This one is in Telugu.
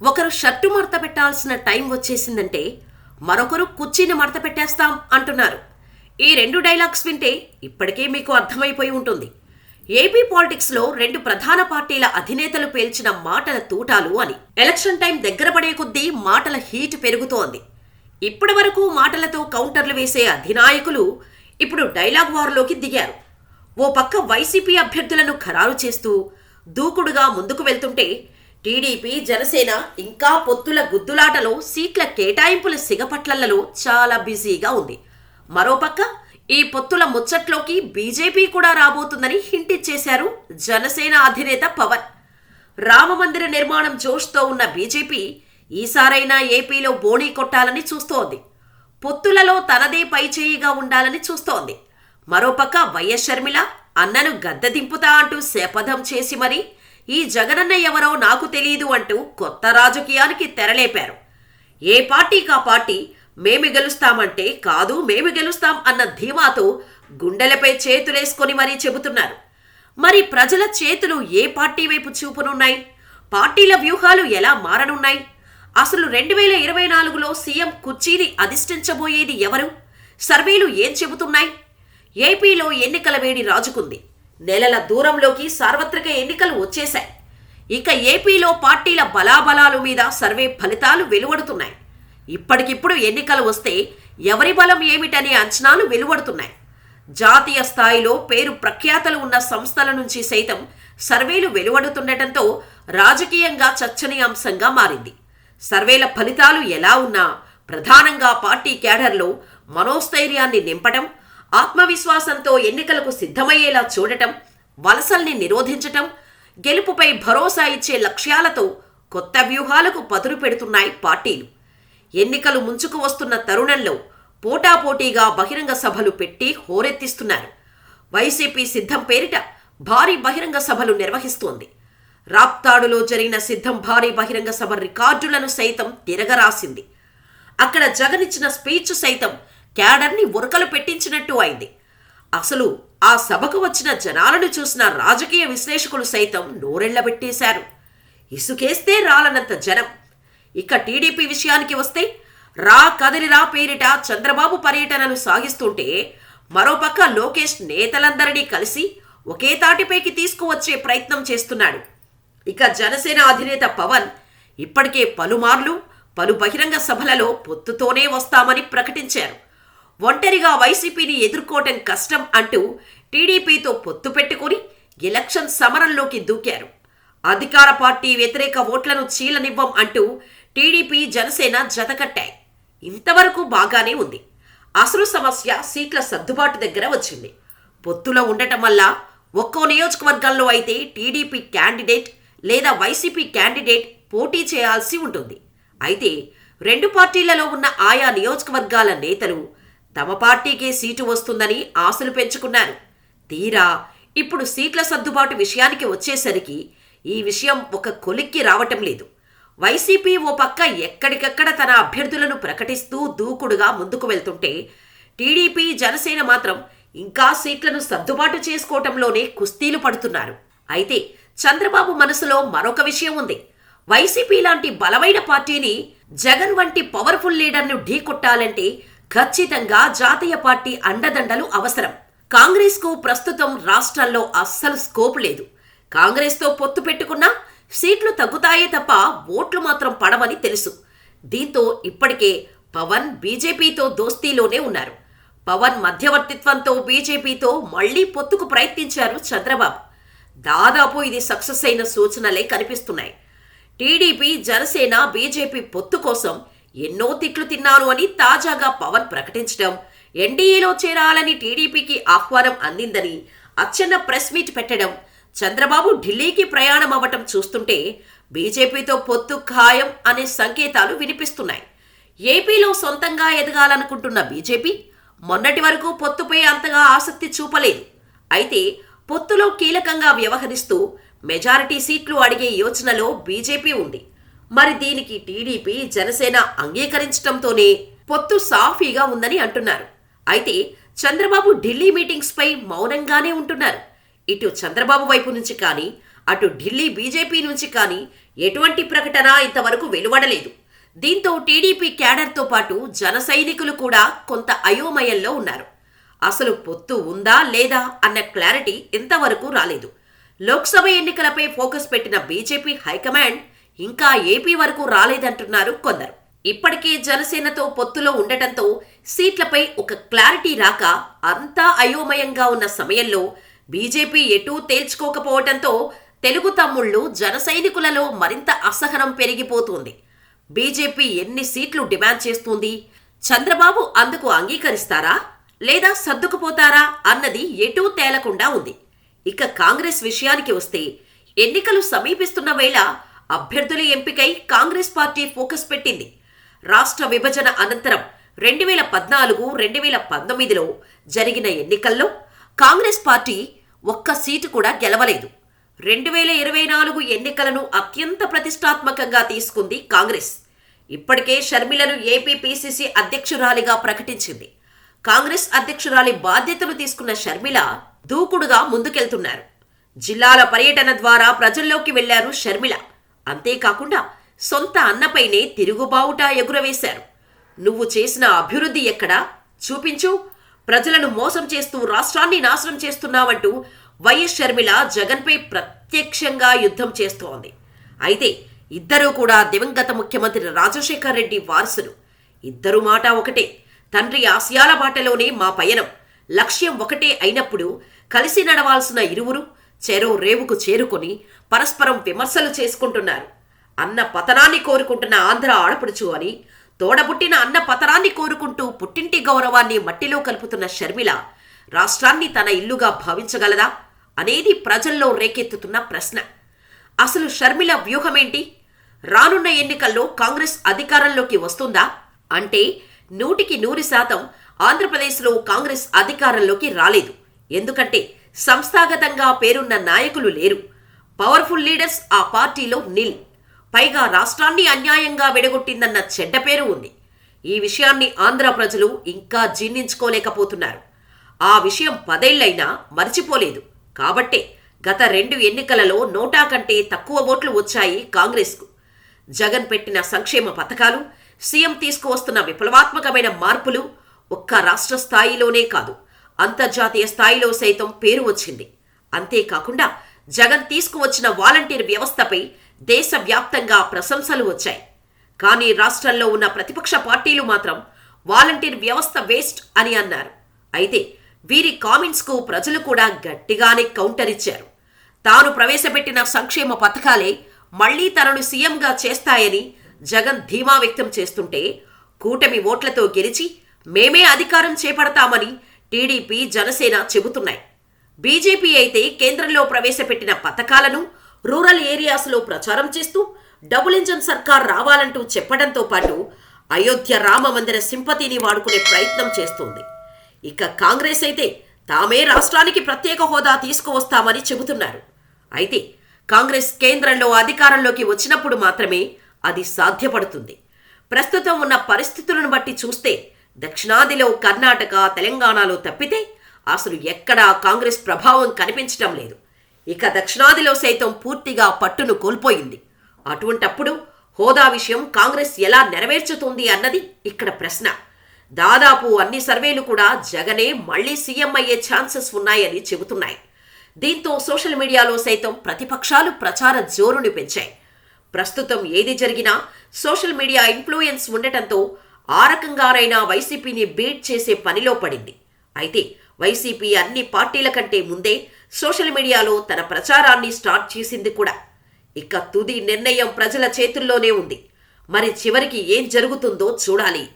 ఒకరు షర్టు మడత పెట్టాల్సిన టైం వచ్చేసిందంటే మరొకరు కుర్చీని మడత పెట్టేస్తాం అంటున్నారు. ఈ రెండు డైలాగ్స్ వింటే ఇప్పటికే మీకు అర్థమైపోయి ఉంటుంది. ఏపీ పాలిటిక్స్లో రెండు ప్రధాన పార్టీల అధినేతలు పేల్చిన మాటల తూటాలు అని. ఎలక్షన్ టైం దగ్గర పడే కొద్దీ మాటల హీట్ పెరుగుతోంది. ఇప్పటి వరకు మాటలతో కౌంటర్లు వేసే అధినాయకులు ఇప్పుడు డైలాగ్ వార్లోకి దిగారు. ఓ పక్క వైసీపీ అభ్యర్థులను ఖరారు చేస్తూ దూకుడుగా ముందుకు వెళ్తుంటే టీడీపీ జనసేన ఇంకా పొత్తుల గుద్దులాటలో సీట్ల కేటాయింపుల సిగపట్లలలో చాలా బిజీగా ఉంది. మరోపక్క ఈ పొత్తుల ముచ్చట్లోకి బీజేపీ కూడా రాబోతుందని హింట్ ఇచ్చేశారు జనసేన అధినేత పవన్. రామమందిర నిర్మాణం జోష్తో ఉన్న బీజేపీ ఈసారైనా ఏపీలో బోణీ కొట్టాలని చూస్తోంది. పొత్తులలో తనదే పైచేయిగా ఉండాలని చూస్తోంది. మరోపక్క వైఎస్ షర్మిల అన్నను గద్దె దింపుతా అంటూ శపథం చేసి మరి ఈ జగనన్న ఎవరో నాకు తెలియదు అంటూ కొత్త రాజకీయానికి తెరలేపారు. ఏ పార్టీకి ఆ పార్టీ మేమి గెలుస్తామంటే కాదు మేమి గెలుస్తాం అన్న ధీమాతో గుండెలపై చేతులేసుకొని మరీ చెబుతున్నారు. మరి ప్రజల చేతులు ఏ పార్టీ వైపు చూపునున్నాయి? పార్టీల వ్యూహాలు ఎలా మారనున్నాయి? అసలు రెండు వేల ఇరవై నాలుగులో సీఎం కుర్చీని అధిష్ఠించబోయేది ఎవరు? సర్వేలు ఏం చెబుతున్నాయి? ఏపీలో ఎన్నికల వేడి రాజుకుంది. నెలల దూరంలోకి సార్వత్రిక ఎన్నికలు వచ్చేశాయి. ఇక ఏపీలో పార్టీల బలాబలాలు మీద సర్వే ఫలితాలు వెలువడుతున్నాయి. ఇప్పటికిప్పుడు ఎన్నికలు వస్తే ఎవరి బలం ఏమిటనే అంచనాలు వెలువడుతున్నాయి. జాతీయ స్థాయిలో పేరు ప్రఖ్యాతలు ఉన్న సంస్థల నుంచి సైతం సర్వేలు వెలువడుతుండటంతో రాజకీయంగా చర్చనీయాంశంగా మారింది. సర్వేల ఫలితాలు ఎలా ఉన్నా ప్రధానంగా పార్టీ క్యాడర్లో మనోస్థైర్యాన్ని నింపడం ఆత్మవిశ్వాసంతో ఎన్నికలకు సిద్ధమయ్యేలా చూడటం వలసల్ని నిరోధించటం గెలుపుపై భరోసా ఇచ్చే లక్ష్యాలతో కొత్త వ్యూహాలకు పదులు పెడుతున్నాయి పార్టీలు. ఎన్నికలు ముంచుకు వస్తున్న తరుణంలో పోటాపోటీగా బహిరంగ సభలు పెట్టి హోరెత్తిస్తున్నారు. వైసీపీ సిద్ధం పేరిట భారీ బహిరంగ సభలు నిర్వహిస్తోంది. రాప్తాడులో జరిగిన సిద్ధం భారీ బహిరంగ సభ రికార్డులను సైతం తిరగరాసింది. అక్కడ జగనిచ్చిన స్పీచ్ సైతం క్యాడర్ని ఉరకలు పెట్టించినట్టు అయింది. అసలు ఆ సభకు వచ్చిన జనాలను చూసిన రాజకీయ విశ్లేషకులు సైతం నోరెళ్ళబెట్టేశారు ఇసుకేస్తే రాలనంత జనం. ఇక టీడీపీ విషయానికి వస్తే రా కదిలిరా పేరిట చంద్రబాబు పర్యటనలు సాగిస్తుంటే మరోపక్క లోకేష్ నేతలందరినీ కలిసి ఒకే తాటిపైకి తీసుకువచ్చే ప్రయత్నం చేస్తున్నాడు. ఇక జనసేన అధినేత పవన్ ఇప్పటికే పలుమార్లు పలు బహిరంగ సభలలో పొత్తుతోనే వస్తామని ప్రకటించారు. ఒంటరిగా వైసీపీని ఎదుర్కోవటం కష్టం అంటూ టీడీపీతో పొత్తు పెట్టుకుని ఎలక్షన్ సమరంలోకి దూకారు. అధికార పార్టీ వ్యతిరేక ఓట్లను చీలనివ్వం అంటూ టీడీపీ జనసేన జతకట్టాయి. ఇంతవరకు బాగానే ఉంది. అసలు సమస్య సీట్ల సర్దుబాటు దగ్గర వచ్చింది. పొత్తులో ఉండటం వల్ల ఒక్కో నియోజకవర్గంలో అయితే టీడీపీ క్యాండిడేట్ లేదా వైసీపీ క్యాండిడేట్ పోటీ చేయాల్సి ఉంటుంది. అయితే రెండు పార్టీలలో ఉన్న ఆయా నియోజకవర్గాల నేతలు తమ పార్టీకే సీటు వస్తుందని ఆశలు పెంచుకున్నారు. తీరా ఇప్పుడు సీట్ల సర్దుబాటు విషయానికి వచ్చేసరికి ఈ విషయం ఒక కొలిక్కి రావటం లేదు. వైసీపీ ఓ పక్క ఎక్కడికక్కడ తన అభ్యర్థులను ప్రకటిస్తూ దూకుడుగా ముందుకు వెళ్తుంటే టీడీపీ జనసేన మాత్రం ఇంకా సీట్లను సర్దుబాటు చేసుకోవటంలోనే కుస్తీలు పడుతున్నారు. అయితే చంద్రబాబు మనసులో మరొక విషయం ఉంది. వైసీపీ లాంటి బలమైన పార్టీని జగన్ వంటి పవర్ఫుల్ లీడర్ను ఢీకొట్టాలంటే ఖచ్చితంగా జాతీయ పార్టీ అండదండలు అవసరం. కాంగ్రెస్కు ప్రస్తుతం రాష్ట్రాల్లో అస్సలు స్కోప్ లేదు. కాంగ్రెస్తో పొత్తు పెట్టుకున్నా సీట్లు తగ్గుతాయే తప్ప ఓట్లు మాత్రం పడవని తెలుసు. దీంతో ఇప్పటికే పవన్ బీజేపీతో దోస్తీలోనే ఉన్నారు. పవన్ మధ్యవర్తిత్వంతో బీజేపీతో మళ్ళీ పొత్తుకు ప్రయత్నించారు చంద్రబాబు. దాదాపు ఇది సక్సెస్ అయిన సూచనలే కనిపిస్తున్నాయి. టీడీపీ జనసేన బీజేపీ పొత్తు కోసం ఎన్నో తిట్లు తిన్నాను అని తాజాగా పవన్ ప్రకటించడం. ఎన్డీఏలో చేరాలని టీడీపీకి ఆహ్వానం అందిందని అచ్చన్న ప్రెస్ మీట్ పెట్టడం. చంద్రబాబు ఢిల్లీకి ప్రయాణం అవ్వటం చూస్తుంటే బీజేపీతో పొత్తు ఖాయం అనే సంకేతాలు వినిపిస్తున్నాయి. ఏపీలో సొంతంగా ఎదగాలనుకుంటున్న బీజేపీ మొన్నటి వరకు పొత్తుపై అంతగా ఆసక్తి చూపలేదు. అయితే పొత్తులో కీలకంగా వ్యవహరిస్తూ మెజారిటీ సీట్లు అడిగే యోచనలో బీజేపీ ఉంది. మరి దీనికి టీడీపీ జనసేన అంగీకరించడంతోనే పొత్తు సాఫీగా ఉందని అంటున్నారు. అయితే చంద్రబాబు ఢిల్లీ మీటింగ్స్ పై మౌనంగానే ఉంటున్నారు. ఇటు చంద్రబాబు వైపు నుంచి కానీ అటు ఢిల్లీ బీజేపీ నుంచి కానీ ఎటువంటి ప్రకటన ఇంతవరకు వెలువడలేదు. దీంతో టీడీపీ క్యాడర్తో పాటు జన సైనికులు కూడా కొంత అయోమయంలో ఉన్నారు. అసలు పొత్తు ఉందా లేదా అన్న క్లారిటీ ఇంతవరకు రాలేదు. లోక్సభ ఎన్నికలపై ఫోకస్ పెట్టిన బీజేపీ హైకమాండ్ ఇంకా ఏపీ వరకు రాలేదంటున్నారు కొందరు. ఇప్పటికే జనసేనతో పొత్తులో ఉండటంతో సీట్లపై ఒక క్లారిటీ రాక అంతా అయోమయంగా ఉన్న సమయంలో బీజేపీ ఎటూ తేల్చుకోకపోవటంతో తెలుగు తమ్ముళ్ళు జన సైనికులలో మరింత అసహనం పెరిగిపోతుంది. బీజేపీ ఎన్ని సీట్లు డిమాండ్ చేస్తుంది? చంద్రబాబు అందుకు అంగీకరిస్తారా? లేదా సర్దుకుపోతారా అన్నది ఎటూ తేలకుండా ఉంది. ఇక కాంగ్రెస్ విషయానికి వస్తే ఎన్నికలు సమీపిస్తున్న వేళ అభ్యర్థుల ఎంపికై కాంగ్రెస్ పార్టీ ఫోకస్ పెట్టింది. రాష్ట్ర విభజన అనంతరం రెండు వేల పద్నాలుగు రెండు వేల పంతొమ్మిదిలో జరిగిన ఎన్నికల్లో కాంగ్రెస్ పార్టీ ఒక్క సీటు కూడా గెలవలేదు. రెండు వేల ఇరవై నాలుగు ఎన్నికలను అత్యంత ప్రతిష్టాత్మకంగా తీసుకుంది కాంగ్రెస్. ఇప్పటికే షర్మిలను ఏపీపీసీసీ అధ్యక్షురాలిగా ప్రకటించింది. కాంగ్రెస్ అధ్యక్షురాలి బాధ్యతలు తీసుకున్న షర్మిల దూకుడుగా ముందుకెళ్తున్నారు. జిల్లాల పర్యటన ద్వారా ప్రజల్లోకి వెళ్ళారు షర్మిల. అంతేకాకుండా సొంత అన్నపైనే తిరుగుబావుట ఎగురవేశారు. నువ్వు చేసిన అభివృద్ధి ఎక్కడా? చూపించు. ప్రజలను మోసం చేస్తూ రాష్ట్రాన్ని నాశనం చేస్తున్నావంటూ వైఎస్ షర్మిల జగన్పై ప్రత్యక్షంగా యుద్ధం చేస్తోంది. అయితే ఇద్దరూ కూడా దివంగత ముఖ్యమంత్రి రాజశేఖర్ రెడ్డి వారసులు. ఇద్దరు మాట ఒకటే. తండ్రి ఆశయాల బాటలోనే మా పయనం. లక్ష్యం ఒకటే అయినప్పుడు కలిసి నడవాల్సిన ఇరువురు చెరో రేవుకు చేరుకొని పరస్పరం విమర్శలు చేసుకుంటున్నారు. అన్న పతనాన్ని కోరుకుంటున్న ఆంధ్ర ఆడపడుచు అని తోడబుట్టిన అన్న పతనాన్ని కోరుకుంటూ పుట్టింటి గౌరవాన్ని మట్టిలో కలుపుతున్న షర్మిల రాష్ట్రాన్ని తన ఇల్లుగా భావించగలదా అనేది ప్రజల్లో రేకెత్తుతున్న ప్రశ్న. అసలు షర్మిల వ్యూహమేంటి? రానున్న ఎన్నికల్లో కాంగ్రెస్ అధికారంలోకి వస్తుందా? అంటే నూటికి నూరు శాతం ఆంధ్రప్రదేశ్లో కాంగ్రెస్ అధికారంలోకి రాలేదు. ఎందుకంటే సంస్థాగతంగా పేరున్న నాయకులు లేరు. పవర్ఫుల్ లీడర్స్ ఆ పార్టీలో నిల్. పైగా రాష్ట్రాన్ని అన్యాయంగా విడగొట్టిందన్న చెడ్డ పేరు ఉంది. ఈ విషయాన్ని ఆంధ్ర ప్రజలు ఇంకా జీర్ణించుకోలేకపోతున్నారు. ఆ విషయం పదేళ్ళైనా మర్చిపోలేదు. కాబట్టే గత రెండు ఎన్నికలలో నోటా కంటే తక్కువ ఓట్లు వచ్చాయి కాంగ్రెస్కు. జగన్ పెట్టిన సంక్షేమ పథకాలు సీఎం తీసుకువస్తున్న విప్లవాత్మకమైన మార్పులు ఒక్క రాష్ట్ర స్థాయిలోనే కాదు. అంతర్జాతీయ స్థాయిలో సైతం పేరు వచ్చింది. అంతేకాకుండా జగన్ తీసుకువచ్చిన వాలంటీర్ వ్యవస్థపై దేశవ్యాప్తంగా ప్రశంసలు వచ్చాయి. కానీ రాష్ట్రంలో ఉన్న ప్రతిపక్ష పార్టీలు మాత్రం వాలంటీర్ వ్యవస్థ వేస్ట్ అని అన్నారు. అయితే వీరి కామెంట్స్కు ప్రజలు కూడా గట్టిగానే కౌంటర్ ఇచ్చారు. తాను ప్రవేశపెట్టిన సంక్షేమ పథకాలే మళ్ళీ తనను సీఎంగా చేస్తాయని జగన్ ధీమా వ్యక్తం చేస్తుంటే కూటమి ఓట్లతో గెలిచి మేమే అధికారం చేపడతామని టీడీపీ జనసేన చెబుతున్నాయి. బీజేపీ అయితే కేంద్రంలో ప్రవేశపెట్టిన పథకాలను రూరల్ ఏరియాస్లో ప్రచారం చేస్తూ డబుల్ ఇంజన్ సర్కార్ రావాలంటూ చెప్పడంతో పాటు అయోధ్య రామ మందిర సింపతిని వాడుకునే ప్రయత్నం చేస్తోంది. ఇక కాంగ్రెస్ అయితే తామే రాష్ట్రానికి ప్రత్యేక హోదా తీసుకువస్తామని చెబుతున్నారు. అయితే కాంగ్రెస్ కేంద్రంలో అధికారంలోకి వచ్చినప్పుడు మాత్రమే అది సాధ్యపడుతుంది. ప్రస్తుతం ఉన్న పరిస్థితులను బట్టి చూస్తే దక్షిణాదిలో కర్ణాటక తెలంగాణలో తప్పితే అసలు ఎక్కడా కాంగ్రెస్ ప్రభావం కనిపించడం లేదు. ఇక దక్షిణాదిలో సైతం పూర్తిగా పట్టును కోల్పోయింది. అటువంటప్పుడు హోదా విషయం కాంగ్రెస్ ఎలా నెరవేర్చుతుంది అన్నది ఇక్కడ ప్రశ్న. దాదాపు అన్ని సర్వేలు కూడా జగనే మళ్ళీ సీఎం అయ్యే ఛాన్సెస్ ఉన్నాయని చెబుతున్నాయి. దీంతో సోషల్ మీడియాలో సైతం ప్రతిపక్షాలు ప్రచార జోరుని పెంచాయి. ప్రస్తుతం ఏది జరిగినా సోషల్ మీడియా ఇన్ఫ్లుయెన్స్ ఉండటంతో ఆ రకంగానైనా వైసీపీని బీట్ చేసే పనిలో పడింది. అయితే వైసీపీ అన్ని పార్టీల కంటే ముందే సోషల్ మీడియాలో తన ప్రచారాన్ని స్టార్ట్ చేసింది కూడా. ఇక తుది నిర్ణయం ప్రజల చేతుల్లోనే ఉంది. మరి చివరికి ఏం జరుగుతుందో చూడాలి.